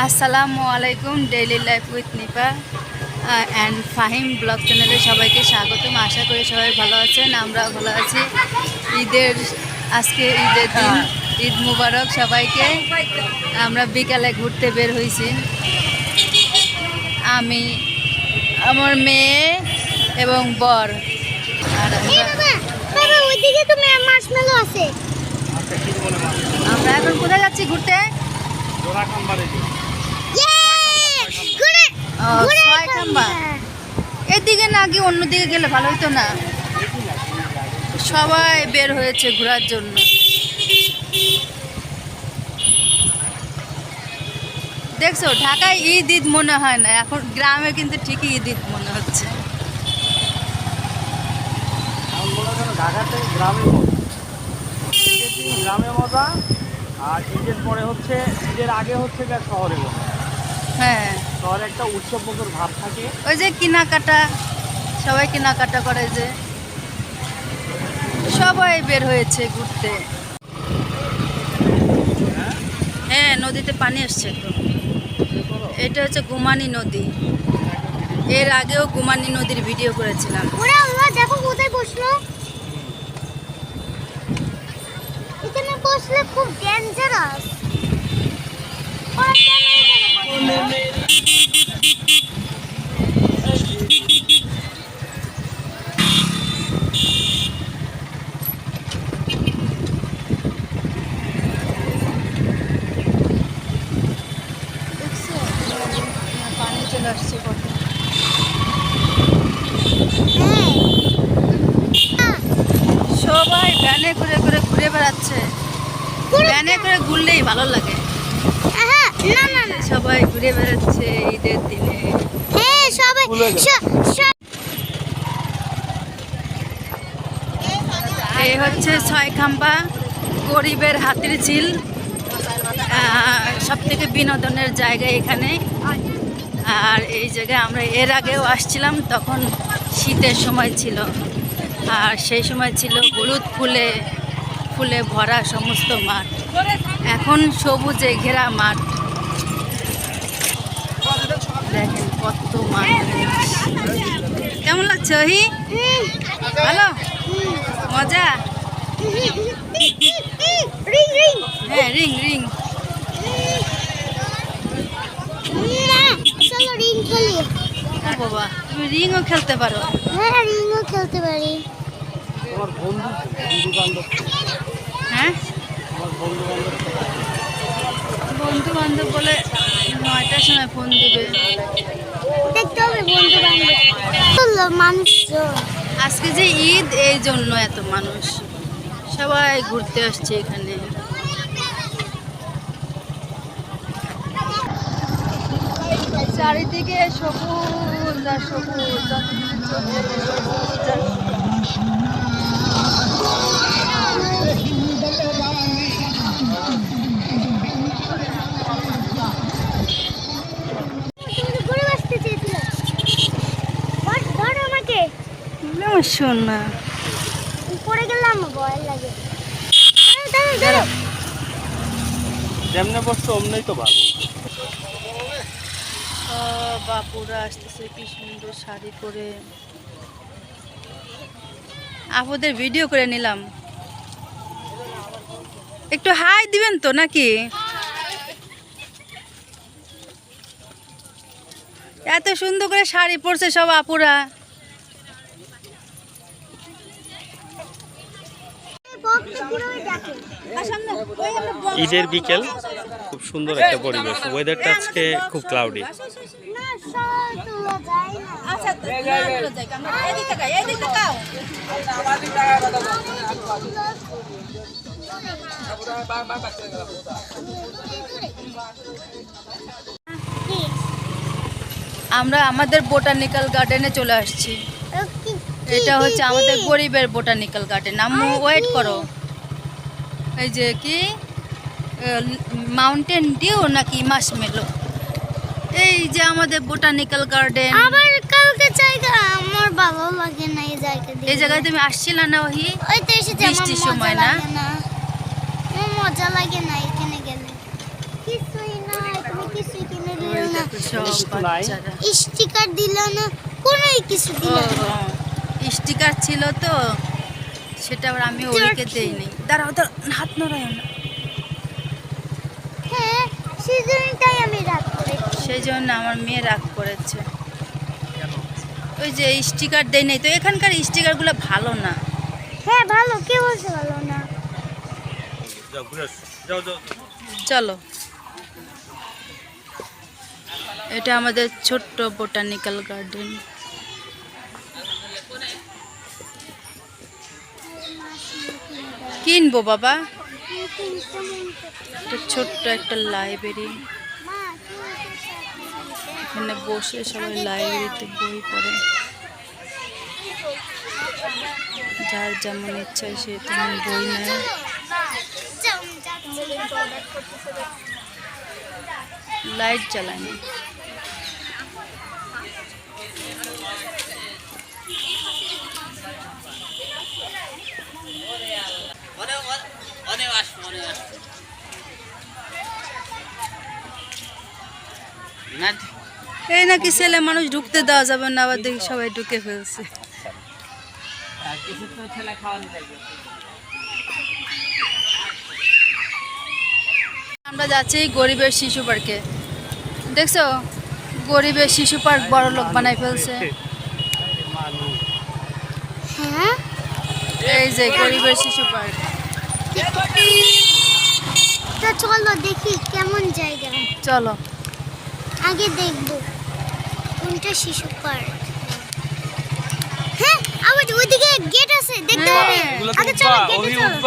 আসসালামু আলাইকুম daily life with Nipa and Fahim blog চ্যানেলে সবাইকে স্বাগতম। আশা করি সবাই ভালো আছেন আমরা ভালো আছি। ঈদের আজকে ঈদের দিন ঈদ মুবারক সবাইকে। আমরা বিকালে ঘুরতে বের হয়েছি। আমি আমার মেয়ে এবং বর। আর আমরা- বাবা বাবা ওইদিকে তো মার্শমেলো আছে। আমরা এখন কোথায় যাচ্ছি ঘুরতে? এদিকে না গিয়ে অন্যদিকে গেলে ভালো হতো না। সবাই বের হয়েছে ঘোরার জন্য। দেখছ ঢাকায় ঈদ ঈদ মনে হয় না এখন গ্রামে কিন্তু ঠিকই ঈদ ঈদ মনে হচ্ছে। এখন ঢাকাতে গ্রামে মজা। গ্রামে মজা আর ঈদের পরে হচ্ছে ঈদের আগে হচ্ছে শহরে মজা। হ্যাঁ। শহরে একটা উৎসব মতোর ভাব থাকে। ওই যে কেনাকাটা সবাই কেনাকাটা করে যে। সবাই বের হয়েছে ঘুরতে। হ্যাঁ নদীতে পানি আসছে তো এটা হচ্ছে গুমানি নদী। এর আগেও গুমানি নদীর ভিডিও করেছিলাম। দেখো কোথায় বসল? এখানে বসলে খুব ডেঞ্জারাস সবাই ভ্যানে করে করে ঘুরে বেড়াচ্ছে। ভ্যানে করে ঘুরলেই ভালো লাগে। না না না সবাই ঘুরে বেড়াচ্ছে ঈদের দিনে। হ্যাঁ সবাই এই হচ্ছে ছয়খাম্বা গরিবের হাতের ঝিল সব থেকে বিনোদনের জায়গা এখানে। আর এই জায়গায় আমরা এর আগেও আসছিলাম তখন শীতের সময় ছিল। আর সেই সময় ছিল হলুদ ফুলে ফুলে ভরা সমস্ত মাঠ। এখন সবুজে ঘেরা মাঠ দেখেন কত মানুষ কেমন লাগছে ওহি? হুম, ভালো? মজা? রিং রিং হ্যাঁ রিং। রিং বাবা তুমি রিংও খেলতে পারো। হ্যাঁ? বন্ধু বান্ধব বলে নয়টার সময় ফোন দিবে। দেখতে হবে বন্ধু বান্ধব আজকে যে ঈদ, এই জন্য এত মানুষ সবাই ঘুরতে আসছে এখানে চারিদিকে সবুজ, আর সবুজ। আমার শোন। না পড়ে গেলাম ভয় লাগে। যেমনে বসছো অমনি তো ভালো। বাপুরা আসতেছে কি সুন্দর শাড়ি পরে। আপুদের ভিডিও করে নিলাম। একটু হাই দিবেন তো নাকি? এত সুন্দর করে শাড়ি পরছে সব আপুরা। ঈদের বিকেল, খুব সুন্দর একটা পরিবেশ। ওয়েদারটা আজকে খুব ক্লাউডি আমরা আমাদের বোটানিক্যাল গার্ডেনে চলে আসছি। এটা হচ্ছে আমাদের গরিবের বোটানিক্যাল গার্ডেন আর ওয়েট করো। এই যে কি মাউন্টেন ডিউ নাকি মাসমেলো এই যে আমাদের বোটানিক্যাল গার্ডেন আবার কালকে জায়গা আমার ভালো লাগে না এই জায়গা এই জায়গায় তুমি আসছিলে না ওহি? ওই তো এসেছে বৃষ্টির মজা সময় না? না। মজা লাগে না এখানে গেলে। কিছুই না তুমি কিছুই কি সব কিছু নাই। স্টিকার দিল না কোনোই কিছু দিল না। স্টিকার ছিল তো সেটা আবার আমি ওরিকে দেইনি। দাঁড়াও দাঁড়াও হাত নড়ায় না হ্যাঁ সেই জন্য আমার মেয়ে রাগ করেছে। ওই যে স্টিকার দেয় নাই তো এখানকার স্টিকারগুলো ভালো না। হ্যাঁ ভালো কে বলছে ভালো না? চলো। এটা আমাদের ছোট্ট বোটানিক্যাল গার্ডেন কিনবো বাবা? ছোট্ট একটা লাইব্রেরি এখানে বসে সবাই লাইব্রেরিতে বই পড়ে। যার যেমন ইচ্ছা সে তেমন বই নেয়। লাইট জ্বালায় এই নাকি ছেলে মানুষ ঢুকতে দেওয়া যাবে না আবার দেখি সবাই ঢুকে ফেলছে। আমরা যাচ্ছি গরিবের শিশু পার্কে। দেখছ? গরিবের শিশু পার্ক বড় লোক বানাই ফেলছে। হ্যাঁ? এই যে গরিবের শিশু পার্ক। তো চলো দেখি কেমন জায়গা। চলো। আগে দেখব কোনটা শিশু পার্ক। হ্যাঁ আবার ওইদিকে গেট আছে দেখতে হবে হ্যাঁ। আগে চলো উঠবা গেটে চলো।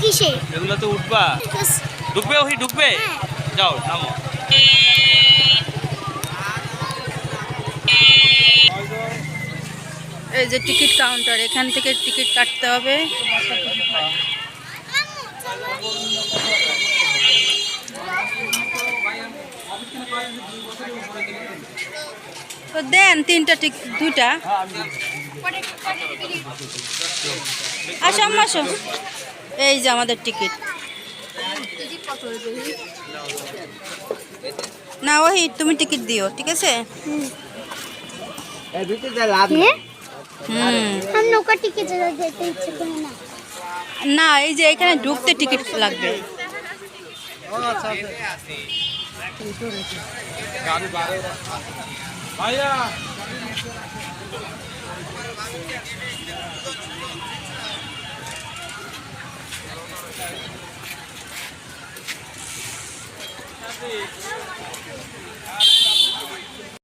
কিসে? এগুলো তো উঠবা ঢুকবে ওই ঢুকবে? হ্যাঁ। যাও নামো। এই যে টিকিট কাউন্টার এখান থেকে টিকিট কাটতে হবে। তো দেন তিনটা টিক দুইটা। আসো আম্মা আসো। এই যে আমাদের টিকিট। না ওই তুমি টিকিট দিও ঠিক আছে? কে? হুম। আমি নৌকা টিকিট যেতে ইচ্ছে করি না। না এই যে এখানে ঢুকতে টিকিট লাগবে।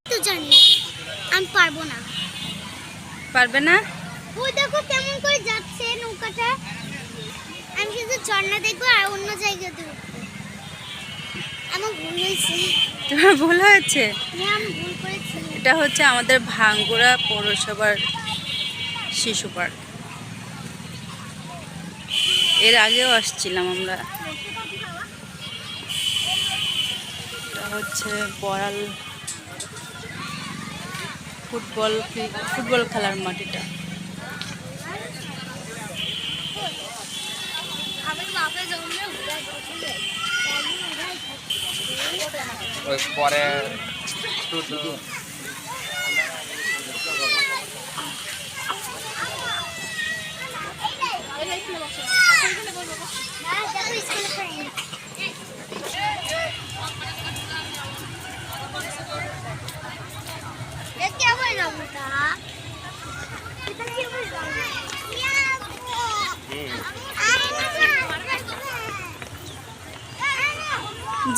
তো জানি আমি পারব না। পারবে না? ওই দেখো কেমন করে যাচ্ছে নৌকাটা। আমি শুধু ঝর্ণা দেখব আর অন্য জায়গায় দেখব। আমার ভুল হয়েছে। তোমার ভুল হয়েছে? হ্যাঁ আমি ভুল করেছি। এটা হচ্ছে আমাদের ভাঙ্গুড়া পৌরসভার শিশু পার্ক। এর আগেও আসছিলাম আমরা। এটা হচ্ছে বড়াল ফুটবল ফুটবল খেলার মাটিটা পরে হ্যাঁ, দেখো স্কুলে ফ্রেন্ড দেখতে হবে না ওটা এটা কি হবে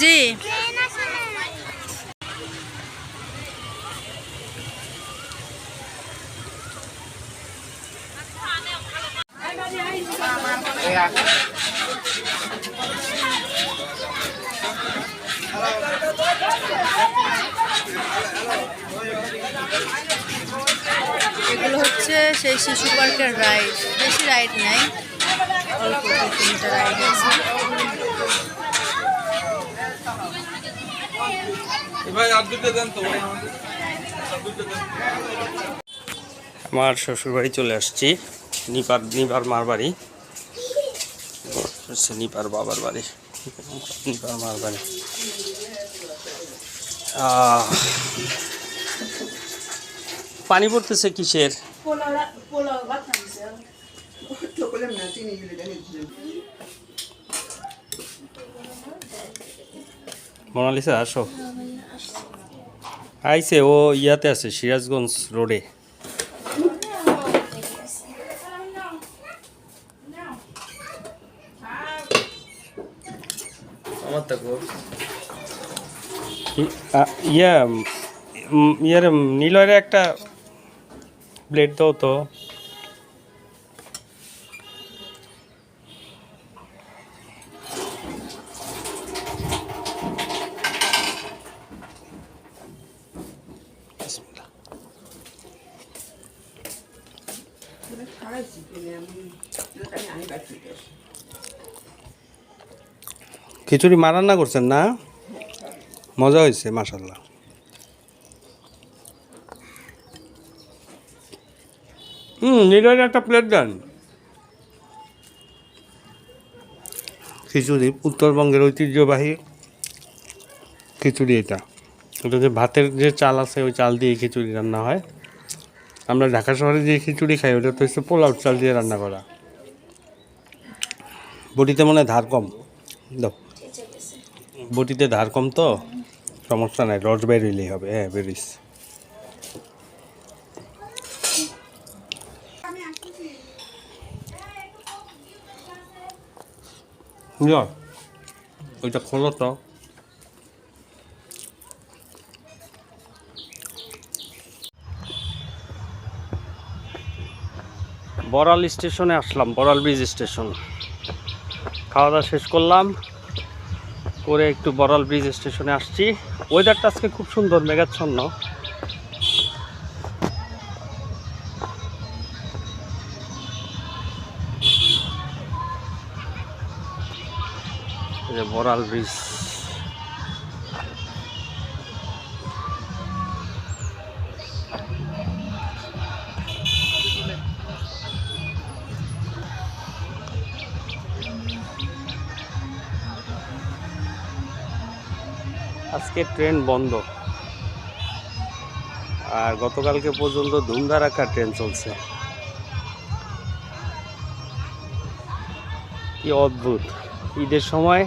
জি এগুলো হচ্ছে সেই শিশু পার্কের রাইড বেশি রাইড নাই অল্প তিনটা রাইড আছে। আমার শ্বশুরবাড়ি চলে আসছি নিপার নিপার মার বাড়ি হচ্ছে নিপার বাবার বাড়ি। নিপার মার বাড়ি? পানি পড়তেছে কিসের? মোনালিসা আসো। আইছে ও ইয়াতে আছে সিরাজগঞ্জ রোডে। ইয়া উম, ইয়ার নীলয়ের একটা প্লেট দাও তো। খিচুড়ি মা রান্না করছেন না? মজা হয়েছে মাসাল্লাহ হুম নীলের একটা প্লেট দেন। খিচুড়ি উত্তরবঙ্গের ঐতিহ্যবাহী খিচুড়ি এটা। এটা যে ভাতের যে চাল আছে ওই চাল দিয়ে খিচুড়ি রান্না হয়। আমরা ঢাকা শহরে যে খিচুড়ি খাই ওটা তো হচ্ছে পোলাও চাল দিয়ে রান্না করা। বটিতে মনে হয় ধার কম। বটিতে ধার কম তো? সমস্যা নাই, রস বেরিলেই হবে হ্যাঁ বেরিস ওইটা খোলো তো। বড়াল স্টেশনে আসলাম বড়াল ব্রিজ স্টেশন। খাওয়া দাওয়া শেষ করলাম। করে একটু বড়াল ব্রিজ স্টেশনে আসছি। ওয়েদারটা আজকে খুব সুন্দর মেঘাচ্ছন্ন। বড়াল ব্রিজ। আজকে ট্রেন বন্ধ। আর গতকালকে পর্যন্ত ধুমধারাক্কা ট্রেন চলছে। কি অদ্ভুত। ঈদের সময়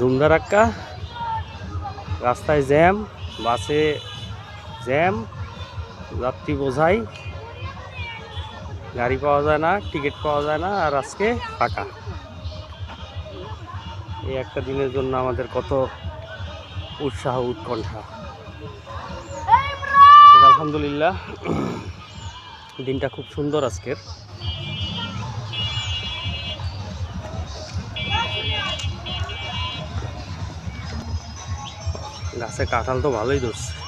ধুমধারাক্কা রাস্তায় জ্যাম, বাসে জ্যাম, যাত্রী বোঝাই, গাড়ি পাওয়া যায় না, টিকিট পাওয়া যায় না, আর আজকে ফাঁকা। এই একটা দিনের জন্য আমাদের কত উৎসাহ উৎকণ্ঠা। আলহামদুলিল্লাহ। দিনটা খুব সুন্দর আজকের। গাছে কাঁঠাল তো ভালোই ধরছে।